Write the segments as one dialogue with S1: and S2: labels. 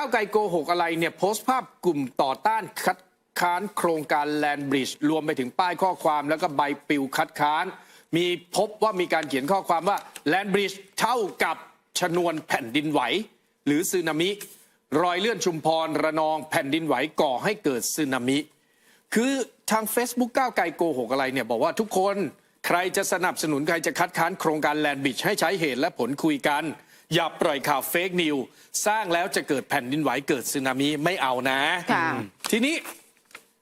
S1: ก้าวไกลโกหกอะไรเนี่ยโพสต์ภาพกลุ่มต่อต้านคัดค้านโครงการแลนบริดจ์รวมไปถึงป้ายข้อความแล้วก็ใบปลิวคัดค้าน มีพบว่ามีการเขียนข้อความว่าแลนบริดจ์เท่ากับชนวนแผ่นดินไหว หรือสึนามิ รอยเลื่อนชุมพรระนองแผ่นดินไหวก่อให้เกิดสึนามิ คือทาง Facebook ก้าวไกลโกหกอะไรเนี่ยบอกว่าทุกคนใครจะสนับสนุนใครจะคัดค้านโครงการแลนบิชให้ใช้เหตุและผลคุยกัน อย่าปล่อยข่าวเฟกนิวสร้างแล้วจะเกิดแผ่นดินไหวเกิดสึนามิไม่เอานะ
S2: ค่ะ
S1: อืมทีนี้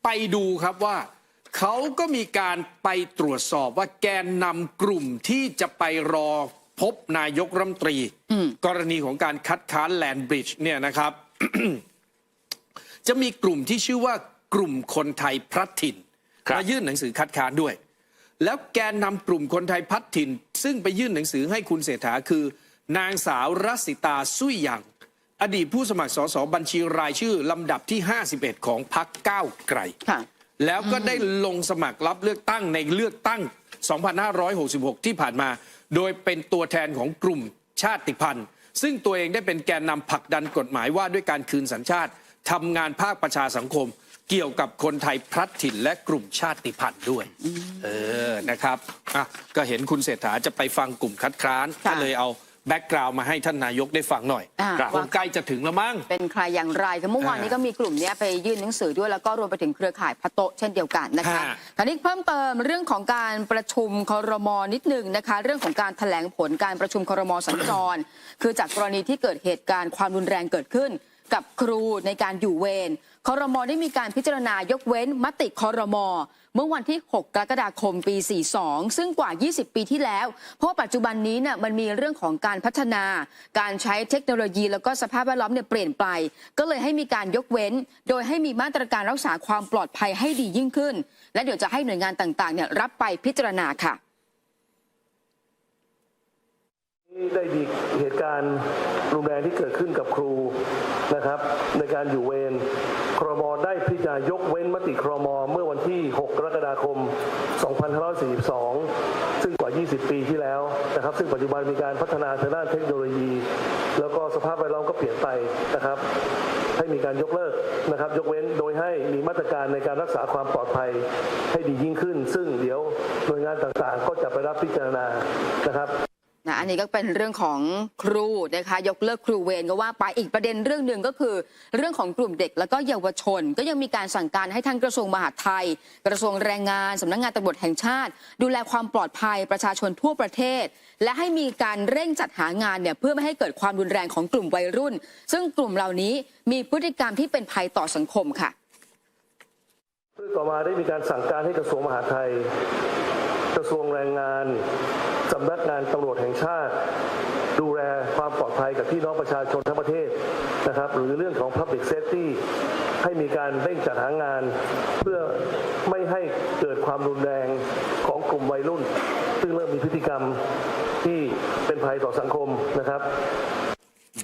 S1: ไปดูครับว่าเขาก็มีการไปตรวจสอบว่าแกนนำกลุ่มที่จะไปรอพบนายกรัฐมนตรีกรณีของการคัดค้านแลนบริดจ์เนี่ยนะครับ จะมีกลุ่มที่ชื่อว่ากลุ่มคนไทยพลัดถิ่น
S3: ครับ
S1: มายื่นหนังสือคัดค้านด้วย แล้วแกนนำกลุ่มคนไทยพลัดถิ่น ซึ่งไปยื่นหนังสือให้คุณเศรษฐาคือ นางสาวรัสิตาสุยยังอดีตผู้สมัครสสบัญชีรายชื่อ ลำดับที่ 51 ของพรรคก้าวไกล
S2: ค่ะ
S1: แล้วก็ได้ลงสมัครรับเลือกตั้งในเลือกตั้ง 2566 ที่ผ่านมา โดยเป็นตัวแทนของกลุ่มชาติพันธุ์ ซึ่งตัวเองได้เป็นแกนนำผลักดันกฎหมายว่าด้วยการคืนสัญชาติทำงานภาคประชาสังคม เกี่ยวกับคนไทยพลัดถิ่นและกลุ่มชาติพันธุ์ด้วย เออนะครับอะก็เห็นคุณเศรษฐาจะไปฟังกลุ่มคัดค้าน
S2: ค่ะ
S1: ก็เลยเอา แบ็กกราวด์มาให้ท่านนายกได้ฟังหน่อย
S2: อ่า
S1: คงใกล้จะถึงแล้วมั้ง
S2: เป็นใครอย่างไรคือเมื่อวานนี้ก็มีกลุ่มเนี้ยไปยื่นหนังสือด้วยแล้วก็รวมไปถึงเครือข่ายพะโตะเช่นเดียวกันนะคะ
S1: ฮะ
S2: ทีนี้เพิ่มเติมเรื่องของการประชุมคอรมอนิดหนึ่งนะคะ เรื่องของการแถลงผลการประชุมคอรมอสัญจร คือจากกรณีที่เกิดเหตุการณ์ความรุนแรงเกิดขึ้น กับครูในการอยู่เวรคอรมอได้มีการพิจารณายกเว้นมติคอรมอ เมื่อวันที่ 6 กรกฎาคมปี 42 ซึ่งกว่า 20 ปีที่แล้ว เพราะปัจจุบันนี้เนี่ยมันมีเรื่องของการพัฒนา การใช้เทคโนโลยี แล้วก็สภาพแวดล้อมเนี่ยเปลี่ยนไป ก็เลยให้มีการยกเว้น โดยให้มีมาตรการรักษาความปลอดภัยให้ดียิ่งขึ้น และเดี๋ยวจะให้หน่วยงานต่างๆเนี่ยรับไปพิจารณาค่ะ
S4: ที่ ได้มีเหตุการณ์รุนแรงที่เกิดขึ้นกับครูนะครับ ในการอยู่เวรครมได้พิจารณายกเว้นมติครมเมื่อวันที่ 6 กรกฎาคม 2542 ซึ่งกว่า 20 ปีที่แล้วนะครับ ซึ่งปัจจุบันมีการพัฒนาทางด้านเทคโนโลยี แล้วก็สภาพแวดล้อมก็เปลี่ยนไปนะครับ ให้มีการยกเลิกนะครับ ยกเว้นโดยให้มีมาตรการในการรักษาความปลอดภัยให้ดียิ่งขึ้น ซึ่งเดี๋ยวหน่วยงานต่างๆ ก็จะไปรับพิจารณานะครับ
S2: นะอันนี้ก็เป็นเรื่องของครูนะคะยกเลิกครูเวรก็ว่าไปอีกประเด็นเรื่องหนึ่งก็คือ เรื่องของกลุ่มเด็กแล้วก็เยาวชน ก็ยังมีการสั่งการให้ทางกระทรวงมหาดไทย กระทรวงแรงงานสำนักงานตำรวจแห่งชาติ ดูแลความปลอดภัยประชาชนทั่วประเทศ และให้มีการเร่งจัดหางานเนี่ยเพื่อไม่ให้เกิดความรุนแรงของกลุ่มวัยรุ่น ซึ่งกลุ่มเหล่านี้มีพฤติกรรมที่เป็นภัยต่อสังคมค่ะ
S4: ซึ่งต่อมาได้มีการสั่งการให้กระทรวงมหาดไทย กระทรวงแรงงาน สำนักงานตำรวจแห่งชาติ ดูแลความปลอดภัยกับพี่น้องประชาชนทั้งประเทศนะครับ หรือเรื่องของ Public Safety ให้มีการเร่งจัดหางาน เพื่อไม่ให้เกิดความรุนแรงของกลุ่มวัยรุ่น ซึ่งเริ่มมีพฤติกรรมที่เป็นภัยต่อสังคมนะครับ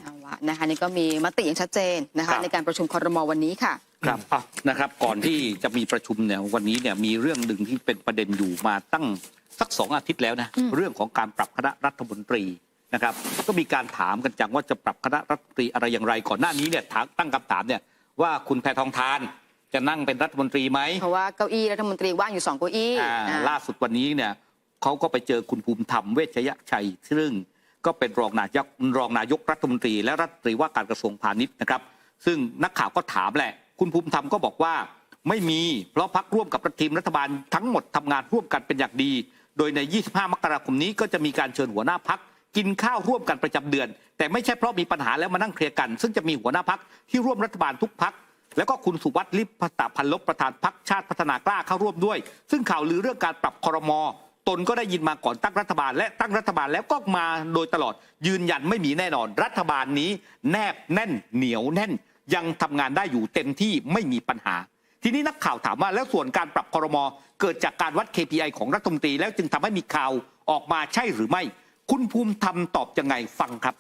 S2: เอาละนะคะนี่ก็มีมติอย่างชัดเจนนะ
S3: ครั
S2: คะ
S3: บ
S2: ในการประชุมคอรมอวันนี้ค่ะ
S3: ครับอะนะครับ ก่อนที่จะมีประชุมเนี่ยวันนี้เนี่ยมีเรื่องหนึ่งที่เป็นประเด็นอยู่มาตั้ง สักสองอาทิตย์แล้วนะ
S2: อืม
S3: เรื่องของการปรับคณะรัฐมนตรีนะครับก็มีการถามกันจังว่าจะปรับคณะรัฐมนตรีอะไรอย่างไรก่อนหน้านี้เนี่ยถามตั้งคำถามเนี่ยว่าคุณแพทองทานจะนั่งเป็นรัฐมนตรีไหม
S2: เพราะว่าเก้าอี้รัฐมนตรีว่างอยู่สองเก้าอี้
S3: อ่า
S2: อ่า
S3: ล่าสุดวันนี้เนี่ยเขาก็ไปเจอคุณภูมิธรรมเวชยชัยซึ่งก็เป็นรองนายกรองนายกรัฐมนตรี และรัฐมนตรีว่าการกระทรวงพาณิชย์นะครับ ซึ่งนักข่าวก็ถามแหละ คุณภูมิธรรมก็บอกว่าไม่มีเพราะพักร่วมกับทีมรัฐบาลทั้งหมดทำงานร่วมกันเป็นอย่างดี โดยใน 25 มกราคมนี้ก็จะมีการเชิญหัวหน้าพักกินข้าวร่วมกันประจำเดือน แต่ไม่ใช่เพราะมีปัญหาแล้วมานั่งเคลียร์กัน ซึ่งจะมีหัวหน้าพักที่ร่วมรัฐบาลทุกพักแล้วก็คุณสุวัสดิ์ลิปตะพันลบประธานพักชาติพัฒนากล้าเข้าร่วมด้วย ซึ่งข่าวลือเรื่องการปรับครมตนก็ได้ยินมาก่อนตั้งรัฐบาล และตั้งรัฐบาลแล้วก็มาโดยตลอด ยืนยันไม่มีแน่นอน รัฐบาลนี้แนบแน่นเหนียวแน่น ยังทำงานได้อยู่เต็มที่ไม่มีปัญหา ทีนี้นักข่าวถามว่าแล้วส่วนการปรับครมเกิดจากการวัด KPI ของรัฐมนตรีแล้วจึงทำให้มีข่าวออกมาใช่หรือไม่ คุณภูมิธรรมตอบยังไงฟังครับ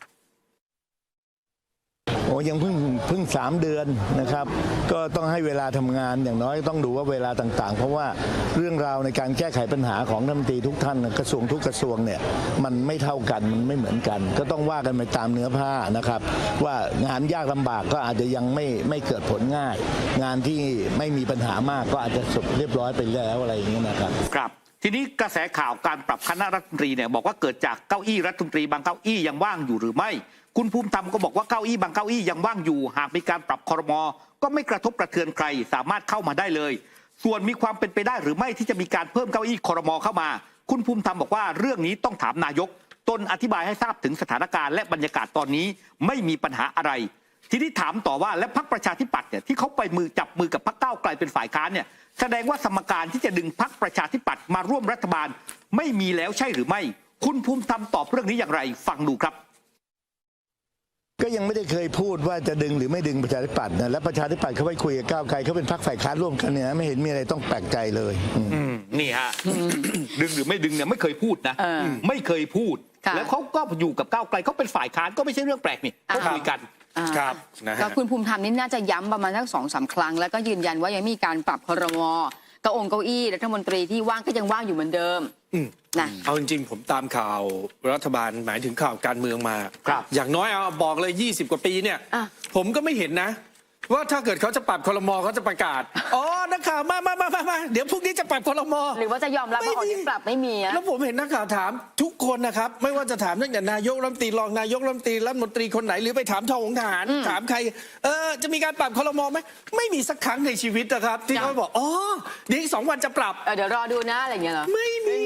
S5: อ้ยังเพิ่งเพิ่งสามเดือนนะครับ ก็ต้องให้เวลาทำงานอย่างน้อยต้องดูว่าเวลาต่างๆ เพราะว่าเรื่องราวในการแก้ไขปัญหาของรัฐมนตรีทุกท่านกระทรวงทุกกระทรวงเนี่ยมันไม่เท่ากันมันไม่เหมือนกัน ก็ต้องว่ากันไปตามเนื้อผ้านะครับ ว่างานยากลำบากก็อาจจะยังไม่ไม่เกิดผลง่าย งานที่ไม่มีปัญหามากก็อาจจะจบเรียบร้อยไปแล้วอะไรอย่างเงี้ยนะครับ
S3: ครับทีนี้กระแสข่าวการปรับคณะรัฐมนตรีเนี่ยบอกว่าเกิดจากเก้าอี้รัฐมนตรีบางเก้าอี้ยังว่างอยู่หรือไม่ คุณภูมิธรรมก็บอกว่าเก้าอี้บางเก้าอี้ยังว่างอยู่ หากมีการปรับคอรมอก็ไม่กระทบกระเทือนใคร สามารถเข้ามาได้เลย ส่วนมีความเป็นไปได้หรือไม่ที่จะมีการเพิ่มเก้าอี้คอรมอเข้ามา คุณภูมิธรรมบอกว่าเรื่องนี้ต้องถามนายกตนอธิบายให้ทราบถึงสถานการณ์และบรรยากาศตอนนี้ไม่มีปัญหาอะไร ทีนี้ถามต่อว่าและพักประชาธิปัตย์เนี่ยที่เขาไปมือจับมือกับพักก้าไกลเป็นฝ่ายค้านเนี่ยแสดงว่าสมการที่จะดึงพักประชาธิปัตย์มาร่วมรัฐบาล ไม่มีแล้วใช่หรือไม่ คุณภูมิธรรมตอบเรื่องนี้อย่างไร ฟังดูครับ
S5: ก็ยังไม่ได้เคยพูดว่าจะดึงหรือไม่ดึงประชาธิปัตย์นะและประชาธิปัตย์เขาไปคุยกับก้าวไกลเขาเป็นพรรคฝ่ายค้านร่วมกันเนี่ยนะไม่เห็นมีอะไรต้องแปลกใจเลยอืม
S3: อืมนี่ฮะ ดึงหรือไม่ดึงเนี่ยไม่เคยพูดนะ
S2: เออ
S3: ไม่เคยพูด
S2: ค่ะ
S3: แล้วเขาก็อยู่กับก้าวไกลเขาเป็นฝ่ายค้านก็ไม่ใช่เรื่องแปลกนี่เขา
S2: อ่า
S3: คุยกัน
S2: อ่า
S1: ครับนะฮะ
S2: ก็คุณภูมิธรรมนี่น่าจะย้ำประมาณสักสองสามครั้ง แล้วก็ยืนยันว่ายังมีการปรับครมเก้าองค์เก้าอี้รัฐมนตรีที่ว่างก็ยังว่างอยู่เหมือนเดิม
S1: อืม
S2: นะ
S1: เอาจริงๆ ผมตามข่าวรัฐบาลหมายถึงข่าวการเมืองมา
S3: ครับ
S1: อย่างน้อยเอาบอกเลย 20 กว่าปีเนี่ย
S2: อะ
S1: ผมก็ไม่เห็นนะ ว่าถ้าเกิดเขาจะปรับคลมอเขาจะประกาศ อ๋อ นักข่าวมามามามามาเดี๋ยวพรุ่งนี้จะปรับคลมอ
S2: หรือว่าจะยอมรับว่าของที่ปรับไม่มีอะ
S1: แล้วผมเห็นนักข่าวถามทุกคนนะครับ ไม่ว่าจะถามตั้งแต่นายกรัฐมนตรีรองนายกรัฐมนตรีรัฐมนตรีคนไหนหรือไปถามทองทหารถามใคร เออจะมีการปรับคลมอไหมไม่มีสักครั้งในชีวิตนะครับ ที่เขาบอกอ๋อเดี๋ยวอีกสองวันจะปรับ
S2: เออเดี๋ยวรอดูนะอะไรอย่างเงี้ยเหรอ
S1: ไม่มี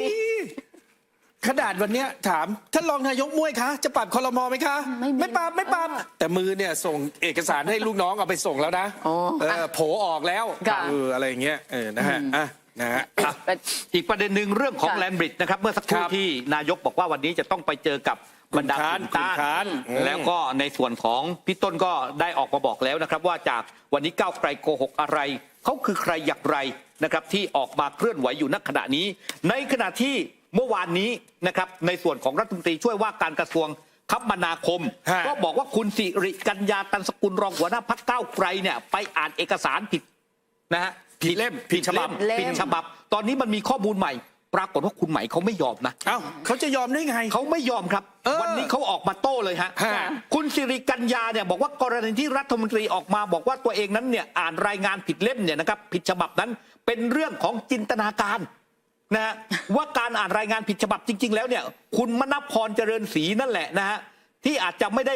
S1: ขนาดวันเนี้ยถามท่านรองนายกมวยคะ จะปรับคอรมอไหมคะ
S2: ไม่มี
S1: ปรับไม่ปรับแต่มือเนี่ยส่งเอกสารให้ลูกน้องเอาไปส่งแล้วนะ
S2: โอ้
S1: เออโผออกแล้ว
S2: ค่ะ
S1: เอออะไรอย่างเงี้ยเออนะฮะอะนะฮะอะ
S2: แต่
S3: อีกประเด็นหนึ่งเรื่องของ
S2: ค่ะ
S3: แลนบริดจ์นะครับ เมื่อสักครู่
S1: ครับ
S3: ที่นายกบอกว่าวันนี้จะต้องไปเจอกับบรรดาก
S1: ลุ่
S3: ลุ่
S1: ม
S3: ม
S1: ค้าน
S3: ต้าน
S1: กลุ่มค้านอืม
S3: แล้วก็ในส่วนของพี่ต้นก็ได้ออกมาบอกแล้วนะครับ ว่าจากวันนี้ก้าวไกลโกหกอะไร เขาคือใครอย่างไรนะครับที่ออกมาเคลื่อนไหวอยู่ณขณะนี้ ในขณะที่ เมื่อวานนี้นะครับในส่วนของรัฐมนตรีช่วยว่าการกระทรวงคมนาคม
S1: ฮะ
S3: ก็บอกว่าคุณสิริกัญญาตันสกุลรองหัวหน้าพักก้าวไกลเนี่ยไปอ่านเอกสารผิดนะฮะ
S1: ผิดเล่มผิดฉบับ
S2: เล่ม
S3: ผิดฉบับ ตอนนี้มันมีข้อมูลใหม่ ปรากฏว่าคุณไหมเขาไม่ยอมนะ
S1: เอ้าเขาจะยอมได้ไง
S3: เขาไม่ยอมครับ
S1: เออ
S3: วันนี้เขาออกมาโต้เลยฮะ
S1: ฮะ
S3: คุณสิริกัญญาเนี่ยบอกว่ากรณีที่รัฐมนตรีออกมาบอกว่าตัวเองนั้นเนี่ยอ่านรายงานผิดเล่มเนี่ยนะครับผิดฉบับนั้นเป็นเรื่องของจินตนาการ นะฮะว่าการอ่านรายงานผิดฉบับจริง ๆ แล้วเนี่ย คุณมณพรเจริญศรีนั่นแหละนะฮะที่อาจจะไม่ได้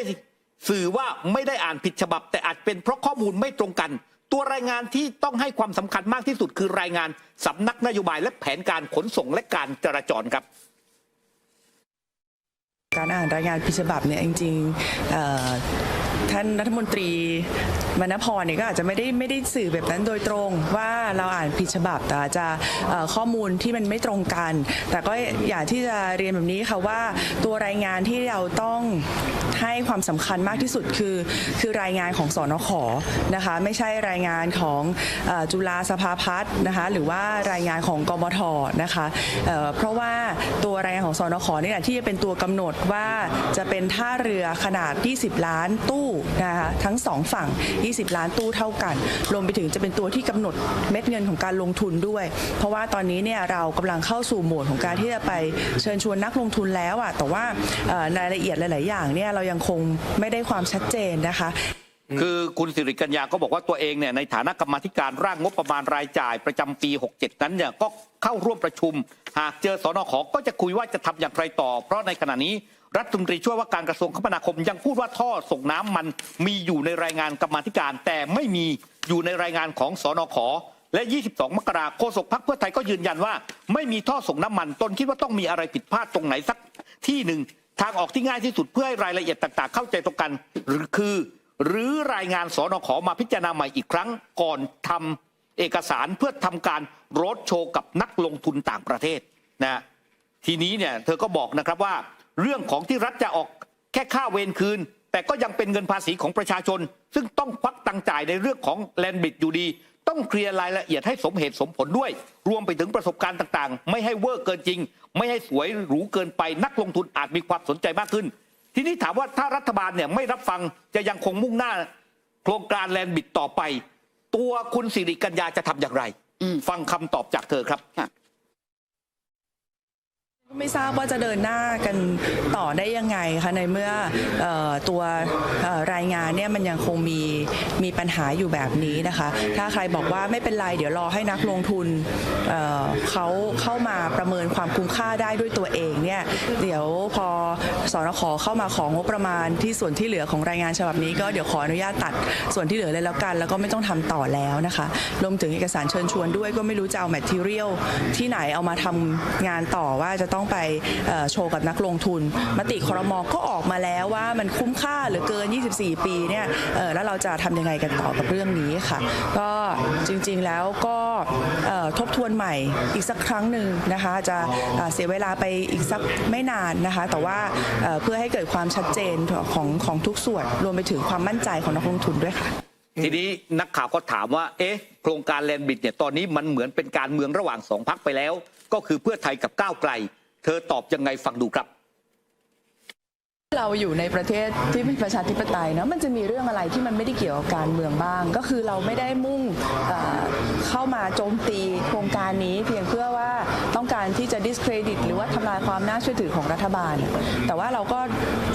S3: สื่อว่าไม่ได้อ่านผิดฉบับ แต่อาจเป็นเพราะข้อมูลไม่ตรงกัน ตัวรายงานที่ต้องให้ความสำคัญมากที่สุดคือรายงานสำนักนโยบายและแผนการขนส่งและการจราจรครับ
S6: การอ่านรายงานพิดฉบับเนี่ยจริงๆ ท่านรัฐมนตรีมณพรเนี่ยก็อาจจะไม่ได้ไม่ได้สื่อแบบนั้นโดยตรงว่าเราอ่านผิดฉบับแต่อาจจะข้อมูลที่มันไม่ตรงกัน แต่ก็อยากที่จะเรียนแบบนี้ค่ะว่าตัวรายงานที่เราต้องให้ความสำคัญมากที่สุดคือคือรายงานของสอนขนะคะไม่ใช่รายงานของอจุฬาสภาพัฒน์นะคะหรือว่ารายงานของกมทนะคะเเพราะว่าตัวรายงานของสอนขนี่แหละที่จะเป็นตัวกำหนดว่าจะเป็นท่าเรือขนาด 20 ล้านตู้นะคะทั้งสองฝั่ง 20 ล้านตู้เท่ากัน รวมไปถึงจะเป็นตัวที่กำหนดเม็ดเงินของการลงทุนด้วย เพราะว่าตอนนี้เนี่ยเรากำลังเข้าสู่โหมดของการที่จะไปเชิญชวนนักลงทุนแล้วอะแต่ว่าเอ่อรายละเอียดหลาย ๆ อย่างเนี่ยเรายังคงไม่ได้ความชัดเจนนะคะ
S3: คือคุณสิริกัญญาก็บอกว่าตัวเองเนี่ยในฐานะกรรมธิการร่างงบประมาณรายจ่ายประจำปี 67 นั้นเนี่ยก็เข้าร่วมประชุม หากเจอสอนขก็จะคุยว่าจะทำอย่างไรต่อ เพราะในขณะนี้ รัฐมนตรีช่วยว่าการกระทรวงคมนาคม ยังพูดว่าท่อส่งน้ำมันมีอยู่ในรายงานกรรมาธิการ แต่ไม่มีอยู่ในรายงานของสอนขและ 22 มกราคมโฆษกพรรคเพื่อไทยก็ยืนยันว่า ไม่มีท่อส่งน้ำมัน ตนคิดว่าต้องมีอะไรผิดพลาดตรงไหนสักที่หนึ่งทางออกที่ง่ายที่สุดเพื่อให้รายละเอียดต่างๆ เข้าใจตรงกันหรือคือ หรือรายงานสอนขมาพิจารณาใหม่อีกครั้งก่อนทำเอกสารเพื่อทำการโรดโชว์กับนักลงทุนต่างประเทศนะทีนี้เนี่ยเธอก็บอกนะครับว่า เรื่องของที่รัฐจะออกแค่ค่าเวรคืน แต่ก็ยังเป็นเงินภาษีของประชาชน ซึ่งต้องควักตังค์จ่ายในเรื่องของแลนบิดอยู่ดี ต้องเคลียร์รายละเอียดให้สมเหตุสมผลด้วย รวมไปถึงประสบการณ์ต่างๆ ไม่ให้เวอร์เกินจริง ไม่ให้สวยหรูเกินไปนักลงทุนอาจมีความสนใจมากขึ้น ทีนี้ถามว่าถ้ารัฐบาลเนี่ยไม่รับฟังจะยังคงมุ่งหน้า โครงการแลนด์บิดต่อไป ตัวคุณสิริกัญญาจะทำอย่างไร
S2: อืม
S3: ฟังคำตอบจากเธอครับ
S2: ค่ะ
S6: ไม่ทราบว่าจะเดินหน้ากันต่อได้ยังไงคะในเมื่อออตัวรายงานเนี่ยมันยังคงมีมีปัญหาอยู่แบบนี้นะคะ ถ้าใครบอกว่าไม่เป็นไรเดี๋ยวรอให้นักลงทุนเเขาเข้ามาประเมินความคุ้มค่าได้ด้วยตัวเองเนี่ยเดี๋ยวพอสอนขเข้ามาของงบประมาณที่ส่วนที่เหลือของรายงานฉบับนี้ ก็เดี๋ยวขออนุญาตตัดส่วนที่เหลือเลยแล้วกัน แล้วก็ไม่ต้องทำต่อแล้วนะคะรวมถึงเอกสารเชิญชวนด้วยก็ไม่รู้จะเอาแมทเทียลที่ไหนเอามาทำงานต่อว่าจะต้องไปเอ่อโชว์กับนักลงทุน มติครมก็ออกมาแล้วว่ามันคุ้มค่าหรือเกิน 24 ปีเนี่ยเอ่อแล้วเราจะทำยังไงกันต่อกับเรื่องนี้ค่ะ ก็จริงๆแล้วก็ทบทวนใหม่อีกสักครั้งหนึ่งนะคะจะเสียเวลาไปอีกสักไม่นานนะคะ แต่ว่าเอ่อเพื่อให้เกิดความชัดเจนของของทุกส่วนรวมไปถึงความมั่นใจของนักลงทุนด้วยค่ะ
S3: ทีนี้นักข่าวก็ถามว่า เอ๊ะ โครงการแลนด์บิดเนี่ยตอนนี้มันเหมือนเป็นการเมืองระหว่างสองพักไปแล้ว ก็คือเพื่อไทยกับก้าวไกล เธอตอบยังไงฟังดูครับ
S6: เราอยู่ในประเทศที่เป็นประชาธิปไตยเนาะมันจะมีเรื่องอะไรที่มันไม่ได้เกี่ยวกับการเมืองบ้าง ก็คือเราไม่ได้มุ่งเเข้ามาโจมตีโครงการนี้เพียงเพื่อว่าต้องการที่จะ discredit หรือว่าทำลายความน่าเชื่อถือของรัฐบาล แต่ว่าเราก็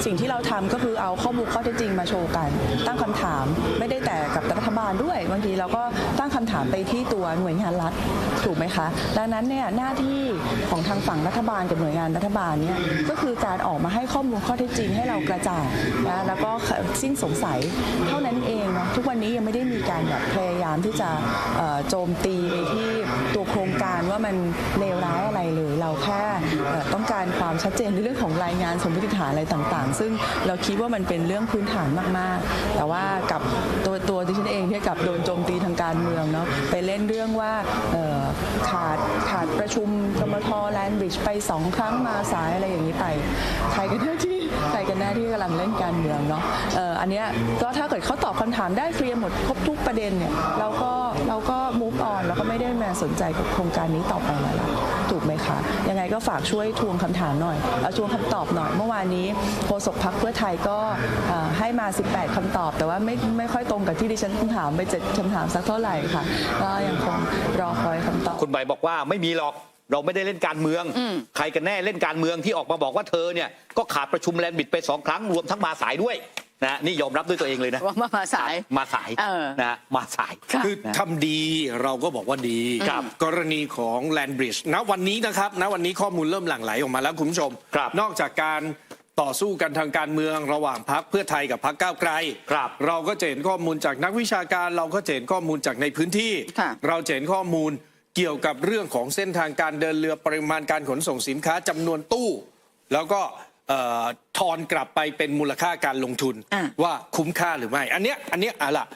S6: สิ่งที่เราทำก็คือเอาข้อมูลข้อเท็จจริงมาโชว์กัน ตั้งคำถามไม่ได้แต่กับรัฐบาลด้วยบางทีเราก็ตั้งคำถามไปที่ตัวหน่วยงานรัฐถูกไหมคะ ดังนั้นเนี่ยหน้าที่ของทางฝั่งรัฐบาลกับหน่วยงานรัฐบาลเนี่ยก็คือการออกมาให้ข้อมูลข้อเท็จจริงให้เรากระจ่างนะแล้วก็สิ้นสงสัยเท่านั้นเองเนาะทุกวันนี้ยังไม่ได้มีการแบบพยายามที่จะโจมตีไปที่ตัวโครงการว่ามันเลวร้ายอะไรเลย เราแค่ต้องการความชัดเจนในเรื่องของรายงานสมมติฐานอะไรต่างๆซึ่งเราคิดว่ามันเป็นเรื่องพื้นฐานมากๆ แต่ว่ากับตัวตัวดิฉันเองที่กับโดนโจมตีทางการเมืองเนาะไปเล่นเรื่องว่าขาดขาดประชุมกมทแลนด์บริดจ์ไปสองครั้งมาสายอะไรอย่างนี้ไปใครกันแน่ที่ใครกันแน่ที่กำลังเล่นการเมืองเนาะอันเนี้ยก็ถ้าเกิดเขาตอบคำถามได้เคลียร์หมดครบทุกประเด็นเนี่ยเราก็เราก็มูฟออนแล้วก็ไม่ได้มาสนใจกับโครงการนี้ต่อไปแล้วล่ะ ถูกไหมคะ ยังไงก็ฝากช่วยทวงคำถามหน่อยเอาทวงคำตอบหน่อย เมื่อวานนี้โฆษกพักเพื่อไทยก็เอ่อให้มา 18คำตอบ แต่ว่าไม่ไม่ค่อยตรงกับที่ดิฉันถามไปเจ็ดคำถามสักเท่าไหร่ค่ะก็ยังคงรอคอยคำตอบ
S3: คุณใบบอกว่าไม่มีหรอกเราไม่ได้เล่นการเมือง ใครกันแน่เล่นการเมืองที่ออกมาบอกว่าเธอเนี่ยก็ขาดประชุมแลนด์บิดไปสองครั้งรวมทั้งมาสายด้วย นะนี่ยอมรับด้วยตัวเองเลยนะ
S2: ว่ามาสาย
S3: มาสาย
S2: เออ
S3: นะมาสาย
S2: ค่ะ
S1: คือทำดีเราก็บอกว่าดี
S3: ครับ
S1: กรณีของแลนบริดจ์ณวันนี้นะครับณวันนี้ข้อมูลเริ่มหลั่งไหลออกมาแล้วคุณผู้ชม
S3: ครับ
S1: นอกจากการต่อสู้กันทางการเมืองระหว่างพักเพื่อไทยกับพักก้าวไกล
S3: ครับ
S1: เราก็จะเห็นข้อมูลจากนักวิชาการ เราก็จะเห็นข้อมูลจากในพื้นที่
S2: ค่ะ
S1: เราจะเห็นข้อมูลเกี่ยวกับเรื่องของเส้นทางการเดินเรือปริมาณการขนส่งสินค้าจำนวนตู้ แล้วก็ เอ่อทอนกลับไปเป็นมูลค่าการลงทุน
S2: อะ
S1: ว่าคุ้มค่าหรือไม่ อันเนี้ยอันเนี้ยอะล่ะ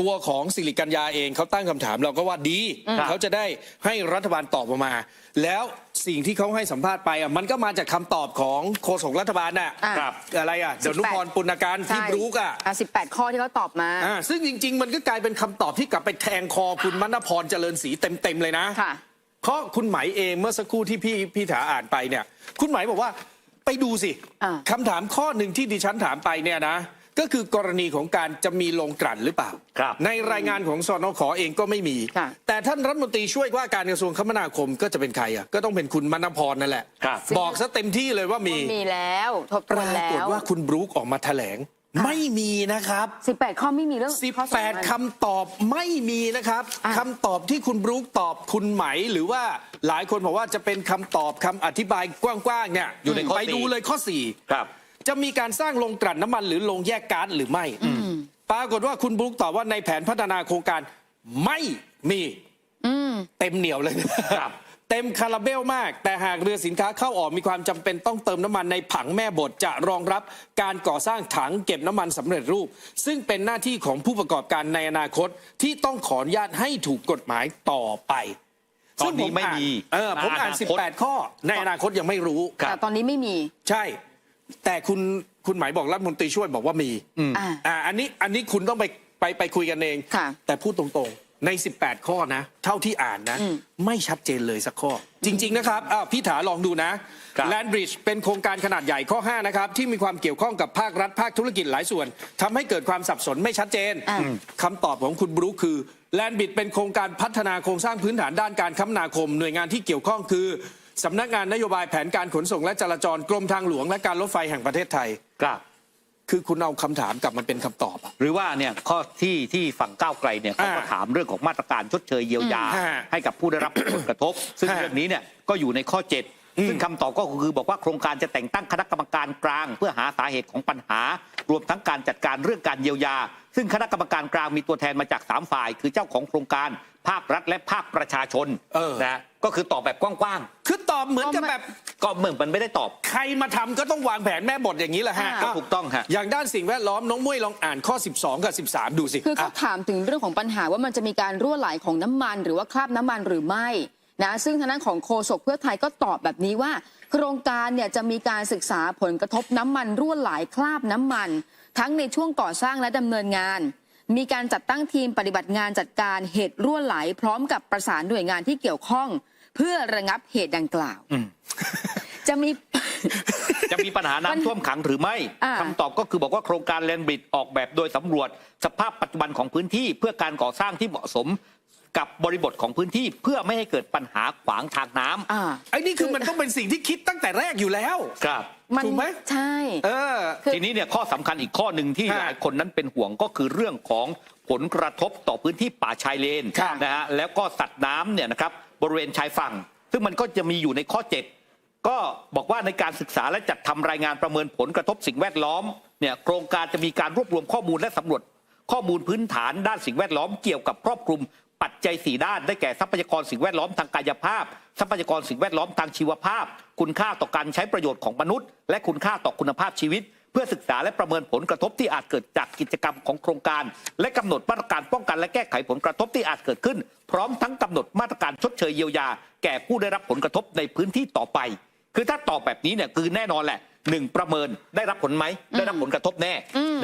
S1: ตัวของสิริกัญญาเองเขาตั้งคำถามเราก็ว่าดี
S3: ครับ
S1: เขาจะได้ให้รัฐบาลตอบออกมา แล้วสิ่งที่เขาให้สัมภาษณ์ไปอะมันก็มาจากคำตอบของโฆษกรัฐบาลน่ะ
S2: อะ
S1: ครับอะไรอะเดี๋ยวนุพรปุณการที่บรูกอะ
S2: สิบแปดข้อที่เขาตอบมา
S1: อ่าซึ่งจริง ๆ มันก็กลายเป็นคำตอบที่กลับไปแทงคอคุณมณพรเจริญศรีเต็ม ๆ เลยนะ
S2: ค่ะ
S1: เพราะคุณไหมเองเมื่อสักครู่ที่พี่พี่ถาอ่านไปเนี่ย คุณไหมบอกว่า ไปดูสิ
S2: อ่า
S1: คำถามข้อหนึ่งที่ดิฉันถามไปเนี่ยนะ ก็คือกรณีของการจะมีลงกลั่นหรือเปล่า
S3: ครับ
S1: ในรายงานของสนขเองก็ไม่มี
S2: ค่ะ
S1: แต่ท่านรัฐมนตรีช่วยว่าการกระทรวงคมนาคมก็จะเป็นใครอะก็ต้องเป็นคุณมณพรนั่นแหละ
S3: ครับ
S1: บอกซะเต็มที่เลยว่ามี
S2: มีแล้วทบท
S1: ป
S2: วน
S1: รา
S2: แล้
S1: กฏ
S2: ว
S1: ว่าคุณบรูคออกมาแถลง ไม่มีนะครับ
S2: สิบแปดข้อไม่มีเรื่องข้อสำคัญ
S1: 18 คำตอบไม่มีนะครับ
S2: อะ
S1: คำตอบที่คุณบรูคตอบคุณไหมหรือว่าหลายคนบอกว่าจะเป็นคำตอบคำอธิบายกว้างๆเนี่ย
S3: อยู่ในข้อ
S1: ไป
S3: สี่
S1: ดูเลยข้อ
S3: ครับ
S1: 4จะมีการสร้างโรงกลั่นน้ำมันหรือโรงแยกก๊าซหรือไม่ปรากฏว่าคุณบรูคตอบว่าในแผนพัฒนาโครงการไม่มีเต็มเหนียวเลยนะครับ เต็มคาราเบลมาก แต่หากเรือสินค้าเข้าออกมีความจำเป็นต้องเติมน้ำมันในผังแม่บทจะรองรับการก่อสร้างถังเก็บน้ำมันสำเร็จรูป ซึ่งเป็นหน้าที่ของผู้ประกอบการในอนาคตที่ต้องขออนุญาตให้ถูกกฎหมายต่อไป
S3: ตอนนี้ไม่มี
S1: เออผมอ่าน
S3: อนาคต
S1: 18 ข้อ ในอนาคตยังไม่รู้
S2: แต่ตอนนี้ไม่มี
S1: ใช่ แต่คุณคุณหมายบอกรัฐมนตรีช่วยบอกว่ามี
S2: อ่า
S1: อ่าอันนี้อันนี้คุณต้องไปไปไปคุยกันเอง
S2: ค่ะ
S1: แต่พูดตรง ใน 18 ข้อนะ เท่าที่อ่านนะ ไม่ชัดเจนเลยสักข้อ จริง ๆ นะครับอ้าวพี่ถาลองดูนะครับแลนบริดจ์เป็นโครงการขนาดใหญ่ข้อ 5 นะครับ ที่มีความเกี่ยวข้องกับภาครัฐภาคธุรกิจหลายส่วนทำให้เกิดความสับสนไม่ชัดเจน
S2: อ่า
S1: คำตอบของคุณบรูคคือแลนบิดเป็นโครงการพัฒนาโครงสร้างพื้นฐานด้านการคมนาคม หน่วยงานที่เกี่ยวข้องคือสำนักงานนโยบายแผนการขนส่งและจราจรกรมทางหลวงและการรถไฟแห่งประเทศไทย
S3: ครับ
S1: คือคุณเอาคำถามกลับมาเป็นคำตอบอะ
S3: หรือว่าเนี่ยข้อที่ที่ฝั่งก้าวไกลเนี่ยเขาก็
S1: อ่า
S3: ถามเรื่องของมาตรการชดเชยเยียวยา
S1: อืมฮะ
S3: ให้กับผู้ได้รับผลกระทบ ซึ่ง
S1: ฮะ
S3: เรื่องนี้เนี่ยก็อยู่ในข้อ 7 ซึ่งคำตอบก็คือบอกว่าโครงการจะแต่งตั้งคณะกรรมการกลาง เพื่อหาสาเหตุของปัญหา รวมทั้งการจัดการเรื่องการเยียวยา ซึ่งคณะกรรมการกลางมีตัวแทนมาจาก 3 ฝ่าย คือเจ้าของโครงการภาครัฐและภาคประชาชน
S1: เออ
S3: นะ ก็คือตอบแบบกว้าง
S1: คือตอบเหมือนกับแบบ
S3: ๆ ก็เหมือนมันไม่ได้ตอบ
S1: ใครมาทำก็ต้องวางแผนแม่บทอย่างนี้แหละฮะ
S2: อ่า
S3: ก็ถูกต้องฮะ
S1: อย่างด้านสิ่งแวดล้อมน้องมุ้ยลองอ่านข้อ 12 กับ 13 ดูสิ
S2: คือเขา
S1: อะ
S2: ถามถึงเรื่องของปัญหาว่ามันจะมีการรั่วไหลของน้ำมัน หรือว่าคราบน้ำมันหรือไม่นะซึ่งทางด้านของโฆษกเพื่อไทยก็ตอบแบบนี้ว่า โครงการเนี่ยจะมีการศึกษาผลกระทบน้ำมันรั่วไหลคราบน้ำมัน ทั้งในช่วงก่อสร้างและดำเนินงาน มีการจัดตั้งทีมปฏิบัติงานจัดการเหตุรั่วไหล พร้อมกับประสานหน่วยงานที่เกี่ยวข้อง เพื่อระงับเหตุดังกล่าว จะมี
S3: จะมีปัญหาน้ำท่วมขังหรือไม่
S2: อ่า
S3: คำตอบก็คือบอกว่าโครงการแลนบริดออกแบบโดยสำรวจ สภาพปัจจุบันของพื้นที่ เพื่อการก่อสร้างที่เหมาะสมกับบริบทของพื้นที่เพื่อไม่ให้เกิดปัญหาขวางทางน้ำ
S2: อ่า
S1: ไอ้นี่คือมันต้องเป็นสิ่งที่คิดตั้งแต่แรกอยู่แล้ว
S3: ครับ
S2: มัน
S1: ถูกไหม
S2: ใช่
S1: เออ
S2: คือ
S3: ทีนี้เนี่ยข้อสำคัญอีกข้อหนึ่งที่
S1: ฮะ
S3: หลายคนนั้นเป็นห่วงก็คือเรื่องของผลกระทบต่อพื้นที่ป่าชายเลน
S1: ครับ
S3: นะฮะแล้วก็สัตว์น้ำเนี่ยนะครับ บริเวณชายฝั่ง ซึ่งมันก็จะมีอยู่ในข้อ 7 ก็บอกว่าในการศึกษาและจัดทำรายงานประเมินผลกระทบสิ่งแวดล้อมเนี่ยโครงการจะมีการรวบรวมข้อมูลและสำรวจข้อมูลพื้นฐานด้านสิ่งแวดล้อมเกี่ยวกับครอบคลุมปัจจัย 4 ด้านได้แก่ทรัพยากรสิ่งแวดล้อมทางกายภาพ ทรัพยากรสิ่งแวดล้อมทางชีวภาพ คุณค่าต่อการใช้ประโยชน์ของมนุษย์ และคุณค่าต่อคุณภาพชีวิต เพื่อศึกษาและประเมินผลกระทบที่อาจเกิดจากกิจกรรมของโครงการ และกำหนดมาตรการป้องกันและแก้ไขผลกระทบที่อาจเกิดขึ้น พร้อมทั้งกำหนดมาตรการชดเชยเยียวยา แก่ผู้ได้รับผลกระทบในพื้นที่ต่อไป คือถ้าตอบแบบนี้เนี่ยคือแน่นอนแหละหนึ่งประเมินได้รับผลไหมได้รับผลกระทบแน่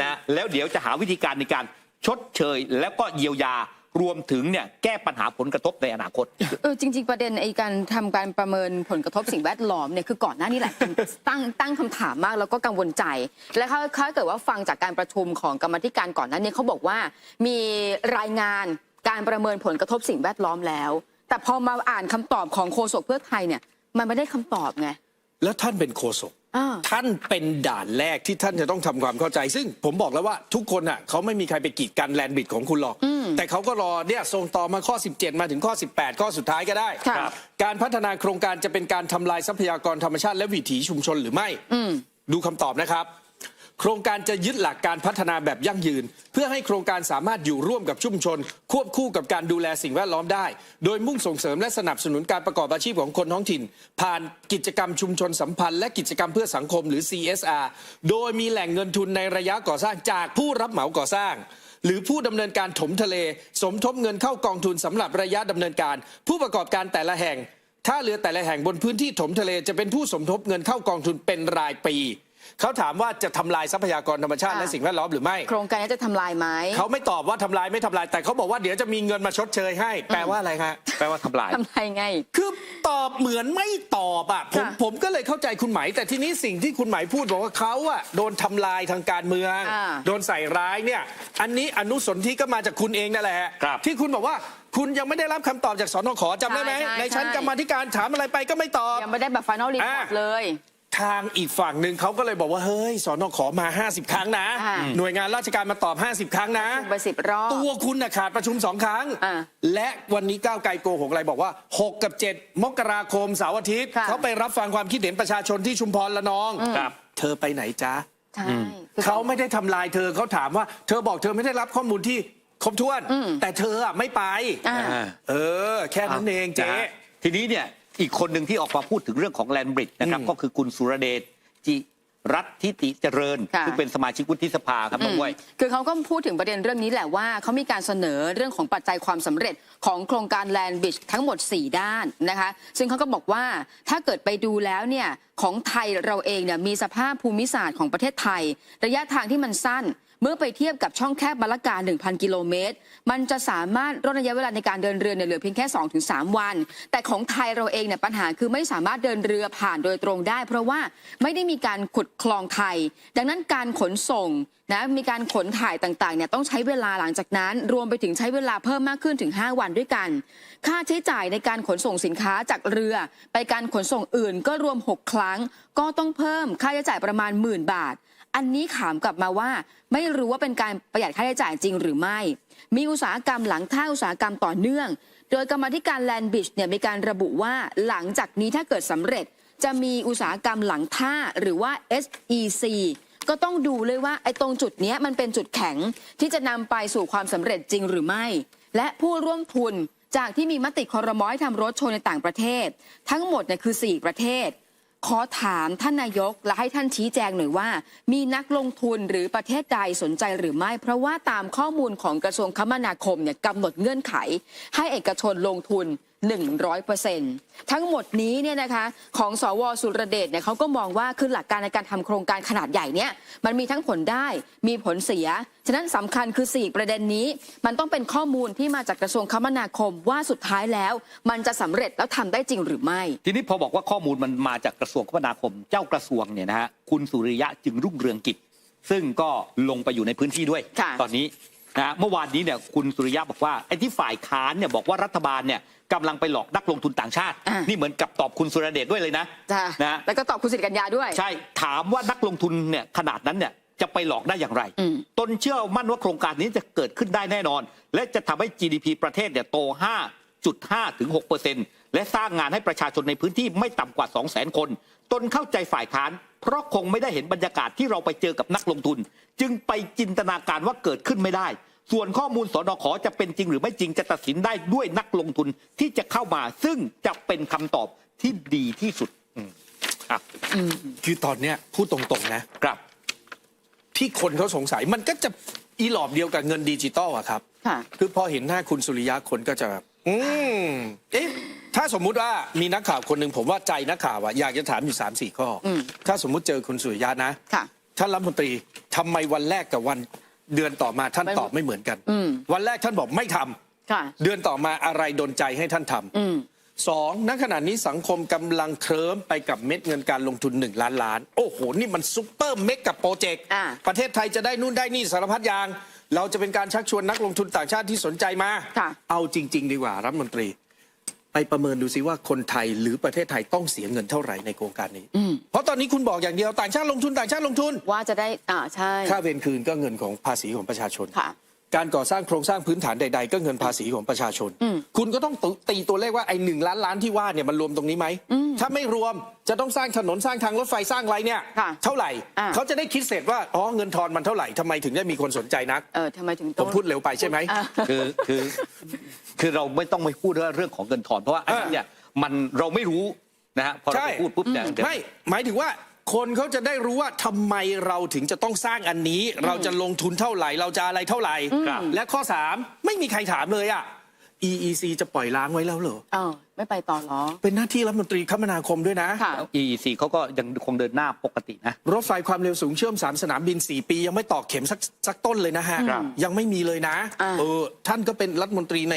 S3: นะแล้วเดี๋ยวจะหาวิธีการในการชดเชยแล้วก็เยียวยา รวมถึงเนี่ยแก้ปัญหาผลกระทบในอนาคต
S2: เออจริง ๆ ประเด็นไอ้การทำการประเมินผลกระทบสิ่งแวดล้อมเนี่ยคือก่อนหน้านี้แหละตั้งตั้งคำถามมากแล้วก็กังวลใจ และเขาถ้าเกิดว่าฟังจากการประชุมของกรรมาธิการก่อนหน้านี้เขาบอกว่า มีรายงานการประเมินผลกระทบสิ่งแวดล้อมแล้ว แต่พอมาอ่านคำตอบของโฆษกเพื่อไทยเนี่ยมันไม่ได้คำตอบไง
S1: แล้วท่านเป็นโฆษก
S2: อ่า
S1: ท่านเป็นด่านแรกที่ท่านจะต้องทำความเข้าใจ ซึ่งผมบอกแล้วว่าทุกคนอะเขาไม่มีใครไปกีดกันแลนด์บิดของคุณหรอก แต่เขาก็รอเนี่ยส่งต่อมาข้อ 17 มาถึงข้อ 18 ข้อสุดท้ายก็ได้
S2: ค่ะ
S1: ครับการพัฒนาโครงการจะเป็นการทำลายทรัพยากรธรรมชาติและวิถีชุมชนหรือไม่ดูคำตอบนะครับ โครงการจะยึดหลักการพัฒนาแบบยั่งยืน เพื่อให้โครงการสามารถอยู่ร่วมกับชุมชน ควบคู่กับการดูแลสิ่งแวดล้อมได้ โดยมุ่งส่งเสริมและสนับสนุนการประกอบอาชีพของคนท้องถิ่น ผ่านกิจกรรมชุมชนสัมพันธ์ และกิจกรรมเพื่อสังคมหรือ CSR โดยมีแหล่งเงินทุนในระยะก่อสร้างจากผู้รับเหมาก่อสร้างหรือผู้ดำเนินการถมทะเล สมทบเงินเข้ากองทุนสำหรับระยะดำเนินการ ผู้ประกอบการแต่ละแห่งท่าเรือแต่ละแห่งบนพื้นที่ถมทะเลจะเป็นผู้สมทบเงินเข้ากองทุนเป็นรายปี เขาถามว่าจะทำลายทรัพยากรธรรมชาติ
S2: อ่า
S1: และสิ่งแวดล้อมหรือไม่
S2: โครงการนี้จะทำลายไหม
S1: เขาไม่ตอบว่าทำลายไม่ทำลาย แต่เขาบอกว่าเดี๋ยวจะมีเงินมาชดเชยให้ แปลว่าอะไรฮะ
S3: แปลว่าทำลาย
S2: ทำลายไง
S1: คือตอบเหมือนไม่ตอบอะผม
S2: ค่ะ
S1: ผมก็เลยเข้าใจคุณไหมาย แต่ทีนี้สิ่งที่คุณไหมายพูดบอกว่าเขาอะโดนทำลายทางการเมือง
S2: อ่า
S1: โดนใส่ร้ายเนี่ยอันนี้อนุสนธิก็มาจากคุณเองนั่นแหละ
S3: ครับ
S1: ที่คุณบอกว่าคุณยังไม่ได้รับคำตอบจากสนขจำได้ไหม
S2: ใช่ใช่
S1: ในชั้น
S2: ใช่
S1: กรรมาธิการถามอะไรไปก็ไม่ตอบ
S2: ยังไม่ได้แบบ final report
S1: อ่า
S2: เลย
S1: ทางอีกฝั่งหนึ่งเขาก็เลยบอกว่า เฮ้ย สอนอขอมา 50 ครั้งนะ
S2: อ่า
S1: หน่วยงานราชการมาตอบ 50 ครั้งนะ
S2: ไปสิบรอบ
S1: ตัวคุณนะขาดประชุมสองครั้ง
S2: อ่า
S1: และวันนี้ก้าวไกลโกหกอะไรบอกว่า 6 กับ 7 มกราคมเสาร์อาทิตย์
S2: ค่ะ
S1: เขาไปรับฟังความคิดเห็นประชาชนที่ชุมพรละนอง
S3: ครับ
S1: เธอไปไหนจ๊ะ
S2: ใช่คือ
S1: เขาไม่ได้ทำลายเธอเขาถามว่า เธอบอกเธอไม่ได้รับข้อมูลที่ครบถ้วน แต่เธออะไม่ไป
S2: อ่า
S1: เออ แค่นั้นเองเจ๊
S3: นะฮะทีนี้เนี่ย อีกคนหนึ่งที่ออกมาพูดถึงเรื่องของแลนบริดนะครับ
S1: อืม
S3: ก็คือคุณสุรเดชจิรัตน์ทิติเจริญ
S2: ค่ะ
S3: ซึ่งเป็นสมาชิกวุฒิสภาครับน้องบ้วย
S2: คือเขาก็พูดถึงประเด็นเรื่องนี้แหละว่าเขามีการเสนอเรื่องของปัจจัยความสำเร็จของโครงการแลนด์บิชทั้งหมด 4 ด้านนะคะ ซึ่งเขาก็บอกว่าถ้าเกิดไปดูแล้วเนี่ยของไทยเราเองเนี่ยมีสภาพภูมิศาสตร์ของประเทศไทย ระยะทางที่มันสั้น เมื่อไปเทียบกับช่องแคบมะละกา 1,000 กิโลเมตร มันจะสามารถลดระยะเวลาในการเดินเรือเนี่ยเหลือเพียงแค่ 2-3 วัน แต่ของไทยเราเองเนี่ยปัญหาคือไม่สามารถเดินเรือผ่านโดยตรงได้ เพราะว่าไม่ได้มีการขุดคลองไทย ดังนั้นการขนส่งนะมีการขนถ่ายต่างๆเนี่ยต้องใช้เวลาหลังจากนั้น รวมไปถึงใช้เวลาเพิ่มมากขึ้นถึง 5 วันด้วยกัน ค่าใช้จ่ายในการขนส่งสินค้าจากเรือ ไปการขนส่งอื่นก็รวม 6 ครั้ง ก็ต้องเพิ่มค่าใช้จ่ายประมาณหมื่นบาท อันนี้ถามกลับมาว่า ไม่รู้ว่าเป็นการประหยัดค่าใช้จ่ายจริงหรือไม่ มีอุตสาหกรรมหลังท่าอุตสาหกรรมต่อเนื่อง โดยกรรมธิการแลนบิชเนี่ยมีการระบุว่าหลังจากนี้ถ้าเกิดสำเร็จ จะมีอุตสาหกรรมหลังท่าหรือว่า SEC ก็ต้องดูเลยว่าไอ้ตรงจุดนี้มันเป็นจุดแข็งที่จะนำไปสู่ความสำเร็จจริงหรือไม่ และผู้ร่วมทุนจากที่มีมติคอรมอให้ทำรถโชว์ในต่างประเทศ ทั้งหมดเนี่ยคือ 4 ประเทศ ขอถามท่านนายกและให้ท่านชี้แจงหน่อยว่า มีนักลงทุนหรือประเทศใดสนใจหรือไม่ เพราะว่าตามข้อมูลของกระทรวงคมนาคมเนี่ยกำหนดเงื่อนไข ให้เอกชนลงทุน 100%ทั้งหมดนี้เนี่ยนะคะของสวสุรเดชเนี่ยเขาก็มองว่าคือหลักการในการทำโครงการขนาดใหญ่เนี่ยมันมีทั้งผลได้มีผลเสีย ฉะนั้นสำคัญคือ 4 ประเด็นนี้ มันต้องเป็นข้อมูลที่มาจากกระทรวงคมนาคมว่าสุดท้ายแล้ว มันจะสำเร็จแล้วทำได้จริงหรือไม่
S3: ทีนี้พอบอกว่าข้อมูลมันมาจากกระทรวงคมนาคม เจ้ากระทรวงเนี่ยนะฮะคุณสุริยะจึงรุ่งเรืองกิจ ซึ่งก็ลงไปอยู่ในพื้นที่ด้วย
S2: ค่ะ
S3: ตอนนี้นะฮะเมื่อวานนี้เนี่ยคุณสุริยะบอกว่าไอ้ที่ฝ่ายค้านเนี่ยบอกว่ารัฐบาลเนี่ย กำลังไปหลอกนักลงทุนต่างชาติ
S2: อ่านี่
S3: นี่เหมือนกับตอบคุณสุรเดชด้วยเลยนะ
S2: จ้ะ
S3: นะ
S2: แล้วก็ตอบคุณสิริกัญญาด้วย
S3: ใช่ถามว่านักลงทุนเนี่ยขนาดนั้นเนี่ยจะไปหลอกได้อย่างไร
S2: อืม
S3: ตนเชื่อมั่นว่าโครงการนี้จะเกิดขึ้นได้แน่นอน และจะทำให้ GDP ประเทศเนี่ยโต 5.5 ถึง 6%และสร้างงานให้ประชาชนในพื้นที่ไม่ต่ำกว่า 200,000 คน ตนเข้าใจฝ่ายค้าน เพราะคงไม่ได้เห็นบรรยากาศที่เราไปเจอกับนักลงทุน จึงไปจินตนาการว่าเกิดขึ้นไม่ได้ ส่วนข้อมูลสนขจะเป็นจริงหรือไม่จริงจะตัดสินได้ด้วยนักลงทุนที่จะเข้ามา ซึ่งจะเป็นคำตอบที่ดีที่สุดอืมครับ
S1: คือตอนเนี้ยพูดตรงๆนะ
S3: ครับ
S1: ที่คนเขาสงสัยมันก็จะอีหลอบเดียวกับเงินดิจิตอลอะครับ
S2: ค่ะ
S1: คือพอเห็นหน้าคุณสุริยะคนก็จะแบบอืมเอ๊ะถ้าสมมุติว่ามีนักข่าวคนหนึ่งผมว่าใจนักข่าวอะอยากจะถามอยู่3ามสี่ข้ออ
S2: ม
S1: ถ้าสมมุติเจอคุณสุริยะนะ
S2: ค่ะ
S1: ท่านรัฐมนตรีทำไมวันแรกกับวัน เดือนต่อมาท่าน
S2: ไม่
S1: ตอบไม่เหมือนกัน
S2: อืม
S1: วันแรกท่านบอกไม่ทำ
S2: ค่ะ
S1: เดือนต่อมาอะไรดนใจให้ท่านทำ
S2: อืม
S1: สองณขณะนี้สังคมกำลังเคลิ้มไปกับเม็ดเงินการลงทุน 1 ล้านล้าน โอ้โห นี่มันซุปเปอร์เมกกับโปรเจกต์
S2: อ่า
S1: ประเทศไทยจะได้นู่นได้นี่สารพัดอย่าง เราจะเป็นการชักชวนนักลงทุนต่างชาติที่สนใจมา
S2: ค่ะ
S1: เอาจริง ๆ ดีกว่ารัฐมนตรีไปประเมินดูซิว่าคนไทยหรือประเทศไทยต้องเสียเงินเท่าไหร่ในโครงการนี้
S2: อืม
S1: เพราะตอนนี้คุณบอกอย่างเดียวต่างชาติลงทุนต่างชาติลงทุน
S2: ว่าจะได้อ่าใช่
S1: ค่าเวรคืนก็เงินของภาษีของประชาชน
S2: ค่ะ
S1: การก่อสร้างโครงสร้างพื้นฐานใด ๆ ก็เงินภาษีของประชาชน
S2: อืม
S1: คุณก็ต้องตีตัวเลขว่าไอ้หนึ่งล้านล้านที่ว่าเนี่ยมันรวมตรงนี้ไหม ถ้าไม่รวมจะต้องสร้างถนนสร้างทางรถไฟสร้างอะไรเนี่ย
S2: ค่ะ
S1: เท่าไหร่
S2: อ่า
S1: เขาจะได้คิดเสร็จว่าอ๋อเงินทอนมันเท่าไหร่ทำไมถึงได้มีคนสนใจนัก
S2: เออทำไมถึง
S1: ผ
S2: ต้อง
S1: มพูดเร็วไปใช่ไหม
S2: อ่า
S3: คือคือคือเราไม่ต้องไปพูดเรื่องของเงินทอนเพราะว่าอันนี้เนี่ยมันเราไม่รู้นะฮะพอเรา
S1: ใช่
S3: ไปพูดปุ๊บเนี่ยเดี๋ยว
S1: ไม่หมายถึงว่า คนเขาจะได้รู้ว่าทำไมเราถึงจะต้องสร้างอันนี้ เราจะลงทุนเท่าไหร่ เราจะอะไรเท่าไหร่
S3: ครับ
S1: และข้อสามไม่มีใครถามเลยอะ EEC จะปล่อยล้างไว้แล้วเหรอ
S2: เออไม่ไปต่อเหรอ
S1: เป็นหน้าที่รัฐมนตรีคมนาคมด้วยนะ
S2: ค่ะ
S3: แล้ว EEC เขาก็ยังคงเดินหน้าปกตินะ
S1: รถไฟความเร็วสูงเชื่อมสามสนามบิน 4 ปี ยังไม่ตอกเข็มสักสักต้นเลยนะฮะ
S3: ครับ
S1: ยังไม่มีเลยนะ
S2: อ่า
S1: เออ ท่านก็เป็นรัฐมนตรีใน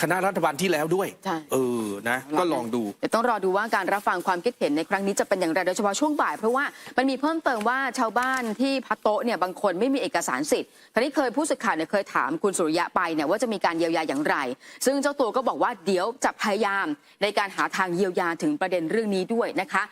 S1: คณะรัฐบาลที่แล้วด้วย
S2: ใช่
S1: เออนะ ก็ลองดู
S2: เดี๋ยวต้องรอดูว่าการรับฟังความคิดเห็นในครั้งนี้จะเป็นอย่างไรโดยเฉพาะช่วงบ่าย เพราะว่ามันมีเพิ่มเติมว่าชาวบ้านที่พัดโต๊ะเนี่ยบางคนไม่มีเอกสารสิทธิ์คราวนี้เคยผู้สื่อข่าวเนี่ยเคยถามคุณสุริยะไปเนี่ยว่าจะมีการเยียวยาอย่างไร ซึ่งเจ้าตัวก็บอกว่าเดี๋ยวจะพยายามในการหาทางเยียวยาถึงประเด็นเรื่องนี้ด้วยนะคะ